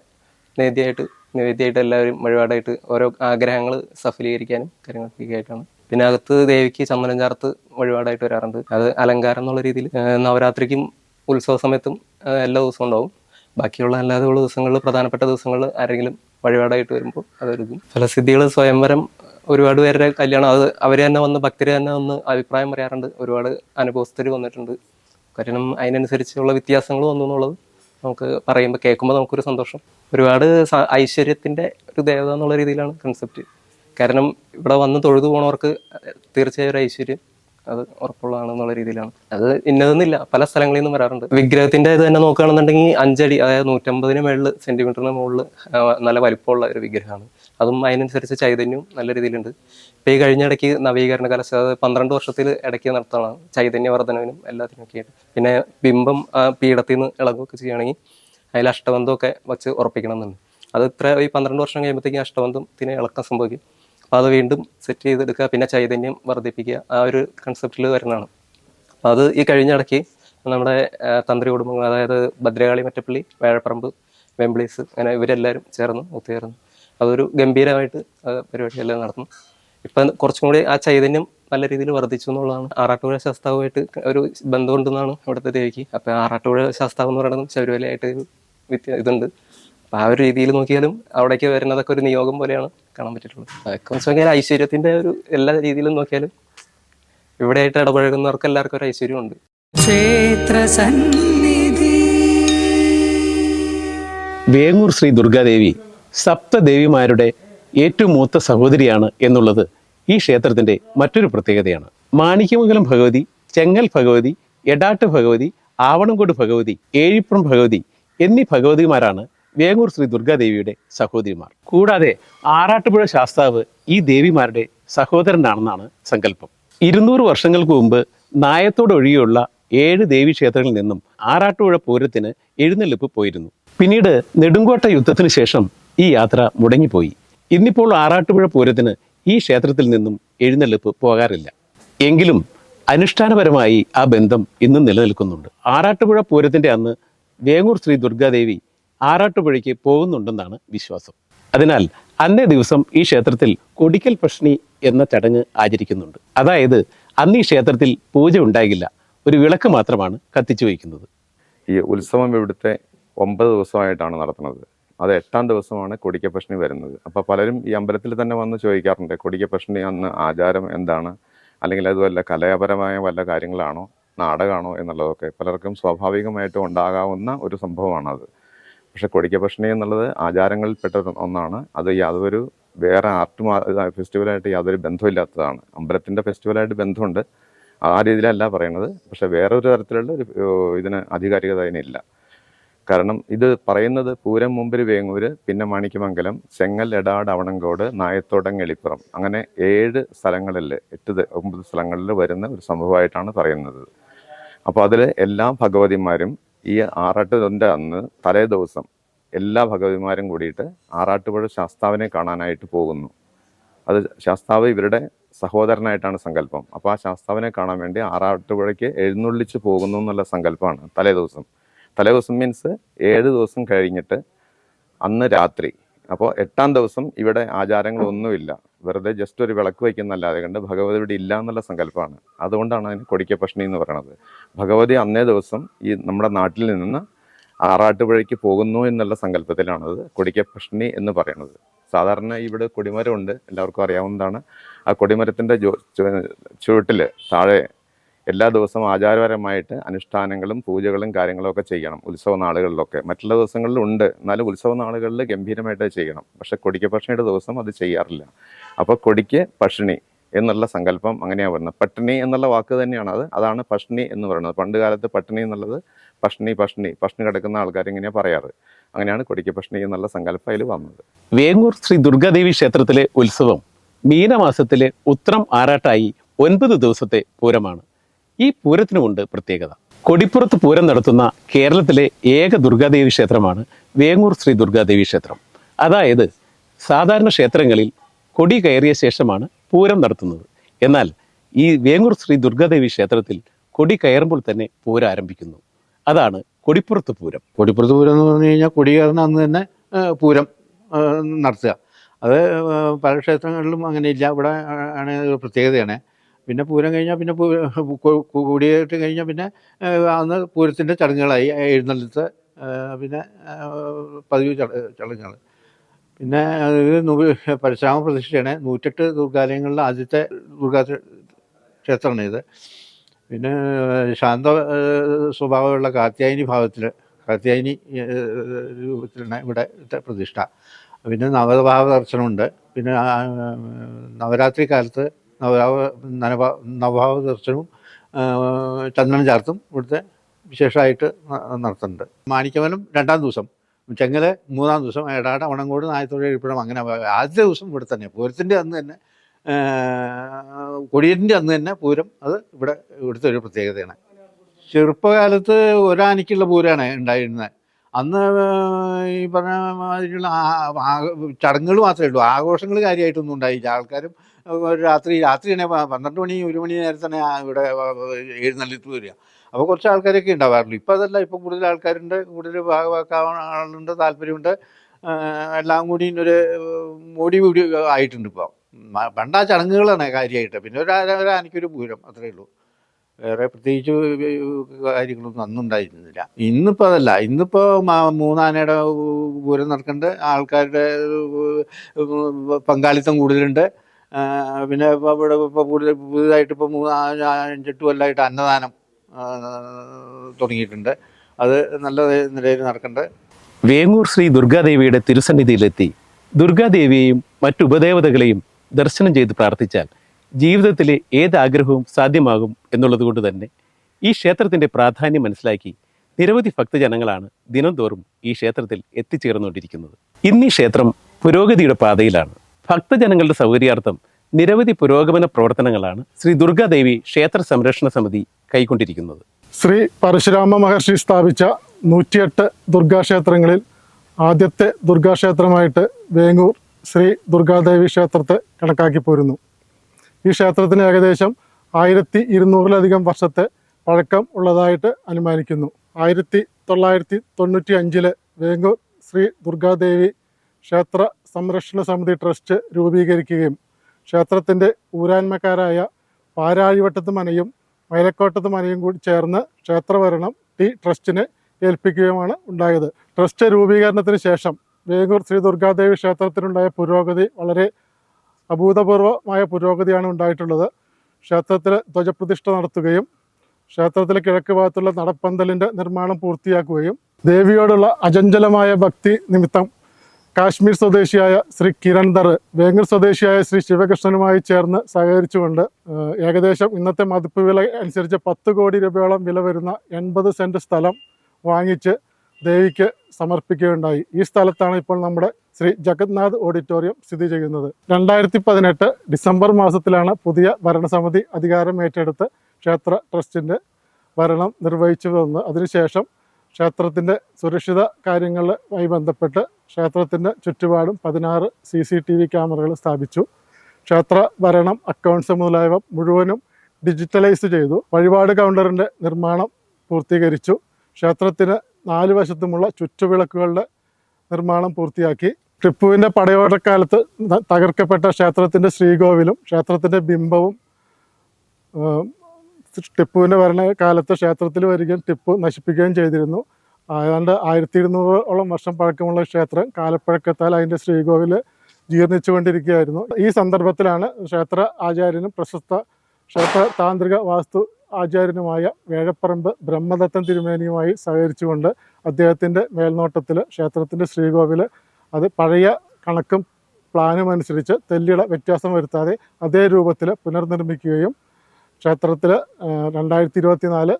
നേദ്യമായിട്ട് നിവേദ്യമായിട്ട് എല്ലാവരും വഴിപാടായിട്ട് ഓരോ ആഗ്രഹങ്ങൾ സഫലീകരിക്കാനും കാര്യങ്ങളൊക്കെ ആയിട്ടാണ്. പിന്നെ അകത്ത് ദേവിക്ക് ചന്ദനം ചാർത്ത് വഴിപാടായിട്ട് വരാറുണ്ട്. അത് അലങ്കാരം എന്നുള്ള രീതിയിൽ നവരാത്രിക്കും ഉത്സവ സമയത്തും എല്ലാ ദിവസവും ഉണ്ടാവും. ബാക്കിയുള്ള അല്ലാതെയുള്ള ദിവസങ്ങളിൽ പ്രധാനപ്പെട്ട ദിവസങ്ങളിൽ ആരെങ്കിലും വഴിപാടായിട്ട് വരുമ്പോൾ അതൊരുക്കും ഫലസിദ്ധികൾ സ്വയംവരം ഒരുപാട് പേരുടെ കല്യാണം അത് അവർ തന്നെ വന്ന് ഭക്തർ തന്നെ വന്ന് അഭിപ്രായം പറയാറുണ്ട്. ഒരുപാട് അനുഭവസ്ഥർ വന്നിട്ടുണ്ട്. കാരണം അതിനനുസരിച്ചുള്ള വ്യത്യാസങ്ങൾ വന്നു എന്നുള്ളത് നമുക്ക് പറയുമ്പോൾ കേൾക്കുമ്പോൾ നമുക്കൊരു സന്തോഷം. ഒരുപാട് ഐശ്വര്യത്തിന്റെ ഒരു ദേവത എന്നുള്ള രീതിയിലാണ് കൺസെപ്റ്റ് കാരണം ഇവിടെ വന്ന് തൊഴുതു പോണവർക്ക് തീർച്ചയായും ഒരു ഐശ്വര്യം. അത് ഉറപ്പുള്ളതാണ് എന്നുള്ള രീതിയിലാണ്. അത് ഇന്നതെന്നില്ല പല സ്ഥലങ്ങളിൽ നിന്നും വരാറുണ്ട്. വിഗ്രഹത്തിന്റെ ഇത് തന്നെ നോക്കുകയാണെന്നുണ്ടെങ്കിൽ അഞ്ചടി അതായത് നൂറ്റമ്പതിന് മുകളിൽ സെന്റിമീറ്ററിന് മുകളിൽ നല്ല വലിപ്പമുള്ള ഒരു വിഗ്രഹമാണ്. അതും അതിനനുസരിച്ച് ചൈതന്യവും നല്ല രീതിയിലുണ്ട്. ഇപ്പൊ ഈ കഴിഞ്ഞ ഇടയ്ക്ക് നവീകരണ കലശ പന്ത്രണ്ട് വർഷത്തിൽ ഇടയ്ക്ക് നടത്തണം ചൈതന്യവർദ്ധനവിനും എല്ലാത്തിനും പിന്നെ ബിംബം പീഠത്തിൽ നിന്ന് ഇളകുകയൊക്കെ ചെയ്യുകയാണെങ്കിൽ അതിൽ അഷ്ടബന്ധമൊക്കെ വെച്ച് ഉറപ്പിക്കണം എന്നുണ്ട് അത് ഇത്ര ഈ പന്ത്രണ്ട് വർഷം കഴിയുമ്പോഴത്തേക്കും അഷ്ടബന്ധത്തിന് ഇളക്കം സംഭവിക്കും. അപ്പോൾ അത് വീണ്ടും സെറ്റ് ചെയ്തെടുക്കുക പിന്നെ ചൈതന്യം വർദ്ധിപ്പിക്കുക ആ ഒരു കൺസെപ്റ്റിൽ വരുന്നതാണ്. അപ്പോൾ അത് ഈ കഴിഞ്ഞ ഇടയ്ക്ക് നമ്മുടെ തന്ത്രി കുടുംബങ്ങൾ അതായത് ഭദ്രകാളി മറ്റപ്പള്ളി വേഴപ്പറമ്പ് വെമ്പിളീസ് അങ്ങനെ ഇവരെല്ലാവരും ചേർന്ന് ഒത്തുചേർന്ന്. അതൊരു ഗംഭീരമായിട്ട് പരിപാടിയെല്ലാം നടന്നു. ഇപ്പം കുറച്ചും കൂടി ആ ചൈതന്യം നല്ല രീതിയിൽ വർദ്ധിച്ചു എന്നുള്ളതാണ്. ആറാട്ടുപുഴ ശാസ്താവുമായിട്ട് ഒരു ബന്ധമുണ്ടെന്നാണ് ഇവിടുത്തെ ദേവിക്ക്. അപ്പം ആറാട്ടുപുഴ ശാസ്താവ് എന്ന് പറയുന്നത് ശബരിമലയായിട്ട് ഇതുണ്ട്. അപ്പം ആ ഒരു രീതിയിൽ നോക്കിയാലും അവിടേക്ക് വരുന്നതൊക്കെ ഒരു നിയോഗം പോലെയാണ് കാണാൻ പറ്റിയിട്ടുള്ളത്. അതൊക്കെ വെച്ച് നോക്കിയാൽ ഐശ്വര്യത്തിന്റെ ഒരു എല്ലാ രീതിയിലും നോക്കിയാലും ഇവിടെയായിട്ട് ഇടപഴകുന്നവർക്ക് എല്ലാവർക്കും ഒരു ഐശ്വര്യമുണ്ട്. ക്ഷേത്ര സന്നിധി. വേങ്ങൂർ ശ്രീ ദുർഗാദേവി സപ്തദേവിമാരുടെ ഏറ്റവും മൂത്ത സഹോദരിയാണ് എന്നുള്ളത് ഈ ക്ഷേത്രത്തിന്റെ മറ്റൊരു പ്രത്യേകതയാണ്. മാണിക്യമംഗലം ഭഗവതി ചെങ്ങൽ ഭഗവതി എടാട്ട് ഭഗവതി ആവണംകോട് ഭഗവതി ഏഴിപ്പുറം ഭഗവതി എന്നീ ഭഗവതിമാരാണ് വേങ്ങൂർ ശ്രീ ദുർഗാദേവിയുടെ സഹോദരിമാർ. കൂടാതെ ആറാട്ടുപുഴ ശാസ്താവ് ഈ ദേവിമാരുടെ സഹോദരനാണെന്നാണ് സങ്കല്പം. ഇരുന്നൂറ് വർഷങ്ങൾക്ക് മുമ്പ് നായത്തോടൊഴികെയുള്ള ഏഴ് ദേവി ക്ഷേത്രങ്ങളിൽ നിന്നും ആറാട്ടുപുഴ പൂരത്തിന് എഴുന്നള്ളിപ്പ് പോയിരുന്നു. പിന്നീട് നെടുങ്കോട്ട യുദ്ധത്തിന് ശേഷം ഈ യാത്ര മുടങ്ങിപ്പോയി. ഇന്നിപ്പോൾ ആറാട്ടുപുഴ പൂരത്തിന് ഈ ക്ഷേത്രത്തിൽ നിന്നും എഴുന്നള്ളിപ്പ് പോകാറില്ല. എങ്കിലും അനുഷ്ഠാനപരമായി ആ ബന്ധം ഇന്നും നിലനിൽക്കുന്നുണ്ട്. ആറാട്ടുപുഴ പൂരത്തിന്റെ അന്ന് വേങ്ങൂർ ശ്രീ ദുർഗാദേവി ആറാട്ടുപുഴയ്ക്ക് പോകുന്നുണ്ടെന്നാണ് വിശ്വാസം. അതിനാൽ അന്നേ ദിവസം ഈ ക്ഷേത്രത്തിൽ കൊടിക്കൽ പ്രശ്നി എന്ന ചടങ്ങ് ആചരിക്കുന്നുണ്ട്. അതായത് അന്ന് ഈ ക്ഷേത്രത്തിൽ പൂജ ഉണ്ടാകില്ല. ഒരു വിളക്ക് മാത്രമാണ് കത്തിച്ചു വയ്ക്കുന്നത്. ഈ ഉത്സവം ഇവിടുത്തെ ഒമ്പത് ദിവസമായിട്ടാണ് നടത്തുന്നത്. അത് എട്ടാം ദിവസമാണ് കൊടിക്കപ്പഷ്ണി വരുന്നത്. അപ്പോൾ പലരും ഈ അമ്പലത്തിൽ തന്നെ വന്ന് ചോദിക്കാറുണ്ട് കൊടിക്കപ്പഷ്ണി അന്ന് ആചാരം എന്താണ്? അല്ലെങ്കിൽ അത് വല്ല കലാപരമായ വല്ല കാര്യങ്ങളാണോ? നാടകമാണോ എന്നുള്ളതൊക്കെ. പലർക്കും സ്വാഭാവികമായിട്ടും ഉണ്ടാകാവുന്ന ഒരു സംഭവമാണത്. പക്ഷെ കൊടിക്കപ്പഷ്ണി എന്നുള്ളത് ആചാരങ്ങളിൽപ്പെട്ട ഒന്നാണ്. അത് യാതൊരു വേറെ ആർട്ട് ഫെസ്റ്റിവലായിട്ട് യാതൊരു ബന്ധമില്ലാത്തതാണ് അമ്പലത്തിന്റെ ഫെസ്റ്റിവലായിട്ട് ബന്ധമുണ്ട്. ആ രീതിയിലല്ല പറയുന്നത്. പക്ഷെ വേറൊരു തരത്തിലുള്ള ഒരു ഇതിന് ആധികാരികത അതിനില്ല കാരണം ഇത് പറയുന്നത് പൂരം മുമ്പിൽ വേങ്ങൂര് പിന്നെ മാണിക്യമംഗലം ചെങ്ങൽ എടാട് അവണങ്കോട് നായത്തോടം എളിപ്പുറം അങ്ങനെ ഏഴ് സ്ഥലങ്ങളിൽ എട്ട് ഒമ്പത് സ്ഥലങ്ങളിൽ വരുന്ന ഒരു സംഭവമായിട്ടാണ് പറയുന്നത്. അപ്പോൾ അതിൽ എല്ലാ ഭഗവതിമാരും ഈ ആറാട്ടിന്റെ അന്ന് തലേ ദിവസം എല്ലാ ഭഗവതിമാരും കൂടിയിട്ട് ആറാട്ടുപുഴ ശാസ്താവിനെ കാണാനായിട്ട് പോകുന്നു. അത് ശാസ്താവ് ഇവരുടെ സഹോദരനായിട്ടാണ് സങ്കല്പം. അപ്പോൾ ആ ശാസ്താവിനെ കാണാൻ വേണ്ടി ആറാട്ടുപുഴയ്ക്ക് എഴുന്നള്ളിച്ച് പോകുന്നു എന്നുള്ള സങ്കല്പമാണ് തലേ ദിവസം. തലേ ദിവസം മീൻസ് ഏഴ് ദിവസം കഴിഞ്ഞിട്ട് അന്ന് രാത്രി അപ്പോൾ എട്ടാം ദിവസം ഇവിടെ ആചാരങ്ങളൊന്നുമില്ല. വെറുതെ ജസ്റ്റ് ഒരു വിളക്ക് വയ്ക്കുന്നല്ലാതെ കണ്ട് ഭഗവതി ഇവിടെ ഇല്ല എന്നുള്ള സങ്കല്പമാണ്. അതുകൊണ്ടാണ് അതിന് കൊടിക്കപ്പഷ്ണി എന്ന് പറയുന്നത് ഭഗവതി അന്നേ ദിവസം ഈ നമ്മുടെ നാട്ടിൽ നിന്ന് ആറാട്ടുപുഴയ്ക്ക് പോകുന്നു എന്നുള്ള സങ്കല്പത്തിലാണത് കൊടിക്കപ്പഷ്ണി എന്ന് പറയുന്നത് സാധാരണ ഇവിടെ കൊടിമരമുണ്ട്. എല്ലാവർക്കും അറിയാവുന്നതാണ്. ആ കൊടിമരത്തിന്റെ ചുവട്ടിൽ താഴെ എല്ലാ ദിവസവും ആചാരപരമായിട്ട് അനുഷ്ഠാനങ്ങളും പൂജകളും കാര്യങ്ങളും ഒക്കെ ചെയ്യണം ഉത്സവ നാളുകളിലൊക്കെ. മറ്റുള്ള ദിവസങ്ങളിലും ഉണ്ട്. എന്നാലും ഉത്സവ നാളുകളിൽ ഗംഭീരമായിട്ട് ചെയ്യണം. പക്ഷെ കൊടിക്ക് പട്ടിണിയുടെ ദിവസം അത് ചെയ്യാറില്ല. അപ്പോൾ കൊടിക്ക് പക്ഷിണി എന്നുള്ള സങ്കല്പം അങ്ങനെയാണ് വരുന്നത്. പട്ടിണി എന്നുള്ള വാക്ക് തന്നെയാണ് അത്. അതാണ് പഷ്ണി എന്ന് പറയുന്നത്. പണ്ട് കാലത്ത് പട്ടിണി എന്നുള്ളത് പഷ്ണി പഷ്ണി പഷ്ണി കിടക്കുന്ന ആൾക്കാർ ഇങ്ങനെയാണ് പറയാറ്. അങ്ങനെയാണ് കൊടിക്ക് പഷ്ണി എന്നുള്ള സങ്കല്പം അതിൽ വന്നത്. വേങ്ങൂർ ശ്രീ ദുർഗാദേവി ക്ഷേത്രത്തിലെ ഉത്സവം മീനമാസത്തിലെ ഉത്രം ആറാട്ടായി ഒൻപത് ദിവസത്തെ പൂരമാണ്. ഈ പൂരത്തിനുമുണ്ട് പ്രത്യേകത. കൊടിപ്പുറത്ത് പൂരം നടത്തുന്ന കേരളത്തിലെ ഏക ദുർഗാദേവി ക്ഷേത്രമാണ് വേങ്ങൂർ ശ്രീ ദുർഗാദേവി ക്ഷേത്രം. അതായത് സാധാരണ ക്ഷേത്രങ്ങളിൽ കൊടി കയറിയ ശേഷമാണ് പൂരം നടത്തുന്നത്. എന്നാൽ ഈ വേങ്ങൂർ ശ്രീ ദുർഗാദേവി ക്ഷേത്രത്തിൽ കൊടി കയറുമ്പോൾ തന്നെ പൂരം ആരംഭിക്കുന്നു. അതാണ് കൊടിപ്പുറത്ത് പൂരം. കൊടിപ്പുറത്ത് പൂരം എന്ന് പറഞ്ഞു കഴിഞ്ഞാൽ കൊടി കയറുന്ന അന്ന് തന്നെ പൂരം നടത്തുക. അത് പല ക്ഷേത്രങ്ങളിലും അങ്ങനെയില്ല ഇവിടെ ആണ് പ്രത്യേകതയാണ്. പിന്നെ പൂരം കഴിഞ്ഞാൽ പിന്നെ കൂടിയേറ്റം കഴിഞ്ഞാൽ പിന്നെ അന്ന് പൂരത്തിന്റെ ചടങ്ങുകളായി എഴുന്നള്ളത്ത് പിന്നെ പതിവ് ചട- ചടങ്ങുകൾ പിന്നെ പരശുരാമ പ്രതിഷ്ഠയാണ്. നൂറ്റെട്ട് ദുർഗാലയങ്ങളിലെ ആദ്യത്തെ ദുർഗാ ക്ഷേത്രമാണ് ഇത്. പിന്നെ ശാന്ത സ്വഭാവമുള്ള കാത്യായനി ഭാവത്തിൽ കാത്യായനി രൂപത്തിലാണ് ഇവിടെ പ്രതിഷ്ഠ. പിന്നെ നവഭാവ ദർശനമുണ്ട് പിന്നെ നവരാത്രി കാലത്ത് നവഭാവ നനഭാ നവഭാവ ദർശനവും ചന്ദനം ചാർത്തും ഇവിടുത്തെ വിശേഷമായിട്ട് നടത്തുന്നുണ്ട്. മാണിക്കവനം രണ്ടാം ദിവസം. ചെങ്ങൽ മൂന്നാം ദിവസം. എടാട വണങ്ങോട് നായത്തോടെ എഴുപ്പണം അങ്ങനെ ആദ്യ ദിവസം ഇവിടെ തന്നെ. പൂരത്തിന്റെ അന്ന് തന്നെ കൊടിയേറ്റിന്റെ അന്ന് തന്നെ പൂരം അത് ഇവിടെ ഇവിടുത്തെ ഒരു പ്രത്യേകതയാണ്. ചെറുപ്പകാലത്ത് ഒരാനയ്ക്കുള്ള പൂരമാണ് ഉണ്ടായിരുന്നത്. അന്ന് ഈ പറഞ്ഞ മാതിരിയുള്ള ചടങ്ങുകൾ മാത്രമേ ഉള്ളൂ. ആഘോഷങ്ങൾ കാര്യമായിട്ടൊന്നും ഉണ്ടായില്ല. ആൾക്കാരും രാത്രി രാത്രി തന്നെ പന്ത്രണ്ട് മണി ഒരു മണി നേരത്തെ തന്നെ ആ ഇവിടെ എഴുന്നള്ളിത്ത് വരിക. അപ്പോൾ കുറച്ച് ആൾക്കാരൊക്കെ ഉണ്ടാവാറുള്ളൂ ഇപ്പോൾ അതല്ല ഇപ്പോൾ കൂടുതൽ ആൾക്കാരുണ്ട് കൂടുതൽ ഭാഗമാക്കാൻ ആളുണ്ട് താല്പര്യമുണ്ട്. എല്ലാം കൂടി ഒരു മോടി കൂടി ആയിട്ടുണ്ട് ഇപ്പോൾ പണ്ട് ആ ചടങ്ങുകളാണ് കാര്യമായിട്ട്. പിന്നെ ഒരു ഒരു ആനയ്ക്കൊരു പൂരം അത്രയേ ഉള്ളൂ. വേറെ പ്രത്യേകിച്ച് കാര്യങ്ങളൊന്നും അന്നുണ്ടായിരുന്നില്ല ഇന്നിപ്പോൾ അതല്ല. ഇന്നിപ്പോൾ മൂന്നാനയുടെ പൂരം നടക്കുന്നുണ്ട് ആൾക്കാരുടെ പങ്കാളിത്തം കൂടുതലുണ്ട്. പിന്നെ ഇപ്പോൾ ഇവിടെ ഇപ്പോൾ കൂടുതൽ പുതിയതായിട്ട് ഇപ്പോൾ മൂന്ന് അഞ്ചെട്ട് കൊല്ലമായിട്ട് അന്നദാനം തുടങ്ങിയിട്ടുണ്ട്. അത് നല്ല നിലയിൽ നടക്കേണ്ടത് വേങ്ങൂർ ശ്രീ ദുർഗാദേവിയുടെ തിരുസന്നിധിയിലെത്തി. ദുർഗാദേവിയെയും മറ്റു ഉപദേവതകളെയും ദർശനം ചെയ്ത് പ്രാർത്ഥിച്ചാൽ ജീവിതത്തിലെ ഏത് ആഗ്രഹവും സാധ്യമാകും എന്നുള്ളതുകൊണ്ട് തന്നെ ഈ ക്ഷേത്രത്തിന്റെ പ്രാധാന്യം മനസ്സിലാക്കി നിരവധി ഭക്തജനങ്ങളാണ് ദിനംതോറും ഈ ക്ഷേത്രത്തിൽ എത്തിച്ചേർന്നുകൊണ്ടിരിക്കുന്നത്. ഇന്ന് ക്ഷേത്രം പുരോഗതിയുടെ പാതയിലാണ്. ഭക്തജനങ്ങളുടെ സൗകര്യാർത്ഥം നിരവധി പുരോഗമന പ്രവർത്തനങ്ങളാണ് ശ്രീ ദുർഗാദേവി ക്ഷേത്ര സംരക്ഷണ സമിതി കൈക്കൊണ്ടിരിക്കുന്നത്. ശ്രീ പരശുരാമ മഹർഷി സ്ഥാപിച്ച നൂറ്റിയെട്ട് ദുർഗാക്ഷേത്രങ്ങളിൽ ആദ്യത്തെ ദുർഗാക്ഷേത്രമായിട്ട് വേങ്ങൂർ ശ്രീ ദുർഗാദേവി ക്ഷേത്രത്തെ കണക്കാക്കി പോരുന്നു. ഈ ക്ഷേത്രത്തിന് ഏകദേശം ആയിരത്തി ഇരുന്നൂറിലധികം വർഷത്തെ പഴക്കം ഉള്ളതായിട്ട് അനുമാനിക്കുന്നു. ആയിരത്തി തൊള്ളായിരത്തി തൊണ്ണൂറ്റി അഞ്ചിലെ വേങ്ങൂർ ശ്രീ ദുർഗാദേവി ക്ഷേത്ര സംരക്ഷണ സമിതി ട്രസ്റ്റ് രൂപീകരിക്കുകയും ക്ഷേത്രത്തിന്റെ ഊരാന്മക്കാരായ പാരാഴിവട്ടത്ത് മനയും മൈലക്കോട്ടത്ത് മനയും കൂടി ചേർന്ന് ക്ഷേത്രഭരണം ടി ട്രസ്റ്റിനെ ഏൽപ്പിക്കുകയുമാണ് ഉണ്ടായത്. ട്രസ്റ്റ് രൂപീകരണത്തിന് ശേഷം വേങ്ങൂർ ശ്രീ ദുർഗാദേവി ക്ഷേത്രത്തിനുണ്ടായ പുരോഗതി വളരെ അഭൂതപൂർവമായ പുരോഗതിയാണ് ഉണ്ടായിട്ടുള്ളത്. ക്ഷേത്രത്തിൽ ധ്വജപ്രതിഷ്ഠ നടത്തുകയും ക്ഷേത്രത്തിലെ കിഴക്ക് ഭാഗത്തുള്ള നടപ്പന്തലിന്റെ നിർമ്മാണം പൂർത്തിയാക്കുകയും ദേവിയോടുള്ള അചഞ്ചലമായ ഭക്തി നിമിത്തം കാശ്മീർ സ്വദേശിയായ ശ്രീ കിരൺദർ വേങ്ങൂർ സ്വദേശിയായ ശ്രീ ശിവകൃഷ്ണനുമായി ചേർന്ന് സഹകരിച്ചുകൊണ്ട് ഏകദേശം ഇന്നത്തെ മതിപ്പ് വില അനുസരിച്ച് പത്ത് കോടി രൂപയോളം വില വരുന്ന എൺപത് സെന്റ് സ്ഥലം വാങ്ങിച്ച് ദേവിക്ക് സമർപ്പിക്കുകയുണ്ടായി. ഈ സ്ഥലത്താണ് ഇപ്പോൾ നമ്മുടെ ശ്രീ ജഗന്നാഥ് ഓഡിറ്റോറിയം സ്ഥിതി ചെയ്യുന്നത്. രണ്ടായിരത്തി പതിനെട്ട് ഡിസംബർ മാസത്തിലാണ് പുതിയ ഭരണസമിതി അധികാരം ഏറ്റെടുത്ത് ക്ഷേത്ര ട്രസ്റ്റിന്റെ ഭരണം നിർവഹിച്ചു വന്നത് അതിനുശേഷം ക്ഷേത്രത്തിന്റെ സുരക്ഷിത കാര്യങ്ങളുമായി ബന്ധപ്പെട്ട് ക്ഷേത്രത്തിന്റെ ചുറ്റുപാടും പതിനാറ് സി സി ടി വി ക്യാമറകൾ സ്ഥാപിച്ചു. ക്ഷേത്ര ഭരണം അക്കൗണ്ട്സ് മുതലായവ മുഴുവനും ഡിജിറ്റലൈസ് ചെയ്തു. വഴിപാട് കൗണ്ടറിന്റെ നിർമ്മാണം പൂർത്തീകരിച്ചു. ക്ഷേത്രത്തിന് നാല് വശത്തുമുള്ള ചുറ്റുവിളക്കുകളുടെ നിർമ്മാണം പൂർത്തിയാക്കി. ടിപ്പുവിന്റെ പടയോട്ടക്കാലത്ത് തകർക്കപ്പെട്ട ക്ഷേത്രത്തിന്റെ ശ്രീകോവിലും ക്ഷേത്രത്തിന്റെ ബിംബവും ടിപ്പുവിന്റെ ഭരണകാലത്ത് ക്ഷേത്രത്തിൽ വരികയും ടിപ്പു നശിപ്പിക്കുകയും ചെയ്തിരുന്നു. ഏതാണ്ട് ആയിരത്തി ഇരുന്നൂറോളം വർഷം പഴക്കമുള്ള ക്ഷേത്രം കാലപ്പഴക്കത്താൽ അതിന്റെ ശ്രീകോവിൽ ജീർണിച്ചുകൊണ്ടിരിക്കുകയായിരുന്നു. ഈ സന്ദർഭത്തിലാണ് ക്ഷേത്ര ആചാര്യനും പ്രശസ്ത ക്ഷേത്ര താന്ത്രിക വാസ്തു ആചാര്യനുമായ വേഴപ്പറമ്പ് ബ്രഹ്മദത്തൻ തിരുമേനിയുമായി സഹകരിച്ചുകൊണ്ട് അദ്ദേഹത്തിന്റെ മേൽനോട്ടത്തിൽ ക്ഷേത്രത്തിന്റെ ശ്രീകോവിൽ അത് പഴയ കണക്കും പ്ലാനും അനുസരിച്ച് തെല്ലിട വ്യത്യാസം വരുത്താതെ അതേ രൂപത്തിൽ പുനർനിർമ്മിക്കുകയും ക്ഷേത്രത്തിൽ രണ്ടായിരത്തി ഇരുപത്തി നാല്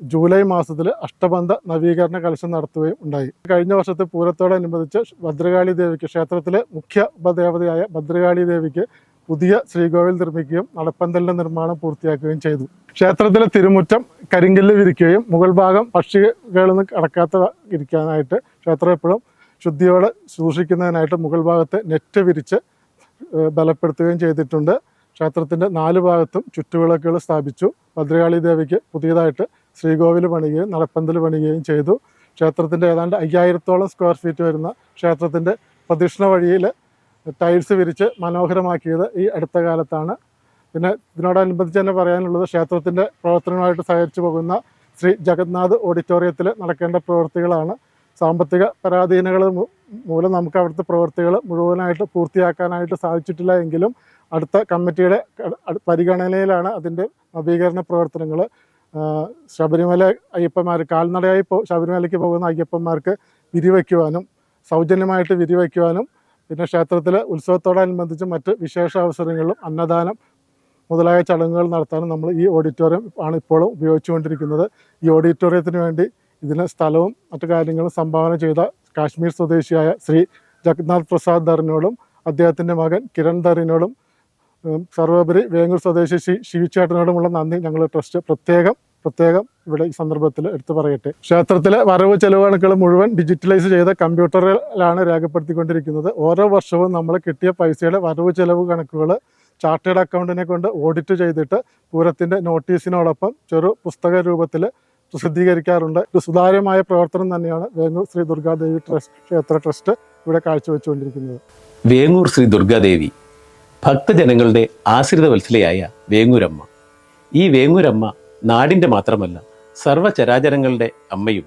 ജൂലൈ മാസത്തിൽ അഷ്ടബന്ധ നവീകരണ കലശം നടത്തുകയും ഉണ്ടായി. കഴിഞ്ഞ വർഷത്തെ പൂരത്തോടനുബന്ധിച്ച് ഭദ്രകാളി ദേവിക്ക് ക്ഷേത്രത്തിലെ മുഖ്യ ഉപദേവതയായ ഭദ്രകാളി ദേവിക്ക് പുതിയ ശ്രീകോവിൽ നിർമ്മിക്കുകയും നടപ്പന്തലിന്റെ നിർമ്മാണം പൂർത്തിയാക്കുകയും ചെയ്തു. ക്ഷേത്രത്തിലെ തിരുമുറ്റം കരിങ്കല്ല് വിരിക്കുകയും മുകൾ ഭാഗം പക്ഷികളൊന്നും കടക്കാത്ത ഇരിക്കാനായിട്ട് ക്ഷേത്രം എപ്പോഴും ശുദ്ധിയോടെ സൂക്ഷിക്കുന്നതിനായിട്ട് മുകൾ ഭാഗത്ത് നെറ്റ് വിരിച്ച് ബലപ്പെടുത്തുകയും ചെയ്തിട്ടുണ്ട്. ക്ഷേത്രത്തിന്റെ നാല് ഭാഗത്തും ചുറ്റുവിളക്കുകൾ സ്ഥാപിച്ചു. ഭദ്രകാളി ദേവിക്ക് പുതിയതായിട്ട് ശ്രീകോവിൽ പണിയുകയും നടപ്പന്തൽ പണിയുകയും ചെയ്തു. ക്ഷേത്രത്തിന്റെ ഏതാണ്ട് അയ്യായിരത്തോളം സ്ക്വയർ ഫീറ്റ് വരുന്ന ക്ഷേത്രത്തിന്റെ പ്രദക്ഷിണ വഴിയിൽ ടൈൽസ് വിരിച്ച് മനോഹരമാക്കിയത് ഈ അടുത്ത കാലത്താണ്. പിന്നെ ഇതിനോടനുബന്ധിച്ച് തന്നെ പറയാനുള്ളത് ക്ഷേത്രത്തിന്റെ പ്രവർത്തനങ്ങളായിട്ട് സഹകരിച്ചു പോകുന്ന ശ്രീ ജഗന്നാഥ് ഓഡിറ്റോറിയത്തിൽ നടക്കേണ്ട പ്രവൃത്തികളാണ് സാമ്പത്തിക പരാധീനകൾ മൂലം നമുക്ക് അവിടുത്തെ പ്രവൃത്തികൾ മുഴുവനായിട്ട് പൂർത്തിയാക്കാനായിട്ട് സാധിച്ചിട്ടില്ല എങ്കിലും അടുത്ത കമ്മിറ്റിയുടെ പരിഗണനയിലാണ് അതിന്റെ നവീകരണ പ്രവർത്തനങ്ങൾ. ശബരിമല അയ്യപ്പന്മാർ കാൽനടയായി പോ ശബരിമലയ്ക്ക് പോകുന്ന അയ്യപ്പന്മാർക്ക് വിരിവയ്ക്കുവാനും സൗജന്യമായിട്ട് വിരിവയ്ക്കുവാനും പിന്നെ ക്ഷേത്രത്തിൽ ഉത്സവത്തോടനുബന്ധിച്ച് മറ്റ് വിശേഷ അവസരങ്ങളിലും അന്നദാനം മുതലായ ചടങ്ങുകൾ നടത്താനും നമ്മൾ ഈ ഓഡിറ്റോറിയം ആണ് ഇപ്പോഴും ഉപയോഗിച്ചുകൊണ്ടിരിക്കുന്നത്. ഈ ഓഡിറ്റോറിയത്തിന് വേണ്ടി ഇതിന് സ്ഥലവും മറ്റു കാര്യങ്ങളും സംഭാവന ചെയ്ത കാശ്മീർ സ്വദേശിയായ ശ്രീ ജഗന്നാഥ് പ്രസാദ് ധറിനോടും അദ്ദേഹത്തിന്റെ മകൻ കിരൺ ദറിനോടും ഉം, സർവോപരി വേങ്ങൂർ സ്വദേശി ശ്രീ ശിവിച്ചേട്ടനോടുമുള്ള നന്ദി. ഞങ്ങൾ ട്രസ്റ്റ് പ്രത്യേകം പ്രത്യേകം ഇവിടെ ഈ സന്ദർഭത്തിൽ എടുത്തു പറയട്ടെ. ക്ഷേത്രത്തിലെ വരവ് ചെലവ് കണക്കുകൾ മുഴുവൻ ഡിജിറ്റലൈസ് ചെയ്ത കമ്പ്യൂട്ടറിലാണ് രേഖപ്പെടുത്തിക്കൊണ്ടിരിക്കുന്നത്. ഓരോ വർഷവും നമ്മൾ കിട്ടിയ പൈസയുടെ വരവ് ചെലവ് കണക്കുകൾ ചാർട്ടേഡ് അക്കൗണ്ടിനെ കൊണ്ട് ഓഡിറ്റ് ചെയ്തിട്ട് പൂരത്തിന്റെ നോട്ടീസിനോടൊപ്പം ചെറു പുസ്തക രൂപത്തിൽ പ്രസിദ്ധീകരിക്കാറുണ്ട്. ഒരു സുതാര്യമായ പ്രവർത്തനം തന്നെയാണ് വേങ്ങൂർ ശ്രീ ദുർഗാദേവി ട്രസ്റ്റ് ക്ഷേത്ര ട്രസ്റ്റ് ഇവിടെ കാഴ്ചവെച്ചുകൊണ്ടിരിക്കുന്നത്. വേങ്ങൂർ ശ്രീ ദുർഗാദേവി. ഭക്തജനങ്ങളുടെ ആശ്രിത വത്സലയായ വേങ്ങൂരമ്മ. ഈ വേങ്ങൂരമ്മ നാടിന്റെ മാത്രമല്ല സർവചരാചരങ്ങളുടെ അമ്മയും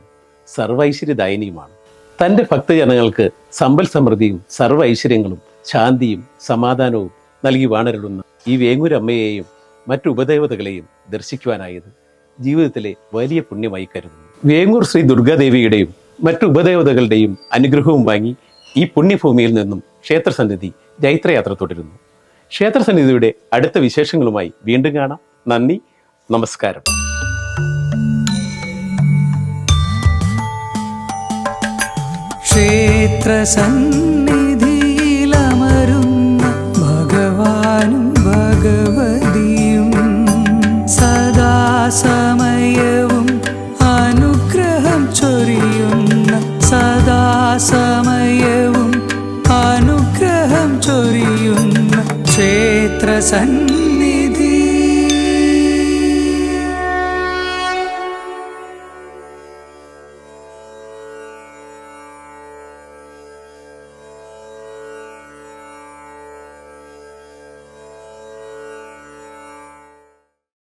സർവൈശ്വര്യദായനിയുമാണ്. തന്റെ ഭക്തജനങ്ങൾക്ക് സമ്പൽ സമൃദ്ധിയും സർവ ഐശ്വര്യങ്ങളും ശാന്തിയും സമാധാനവും നൽകി വാണരുളുന്ന ഈ വേങ്ങൂരമ്മയെയും മറ്റു ഉപദേവതകളെയും ദർശിക്കുവാനായത് ജീവിതത്തിലെ വലിയ പുണ്യമായി കരുതുന്നു. വേങ്ങൂർ ശ്രീ ദുർഗാദേവിയുടെയും മറ്റു ഉപദേവതകളുടെയും അനുഗ്രഹവും വാങ്ങി ഈ പുണ്യഭൂമിയിൽ നിന്നും ക്ഷേത്രസന്നിധി ജൈത്രയാത്ര തുടരുന്നു. ക്ഷേത്രസന്നിധിയുടെ അടുത്ത വിശേഷങ്ങളുമായി വീണ്ടും കാണാം. നന്ദി നമസ്കാരം. ക്ഷേത്രസന്നിധിയിലമരുന്ന ഭഗവാനും ഭഗവതിയും സദാസമയവും ക്ഷേത്രസന്നിധി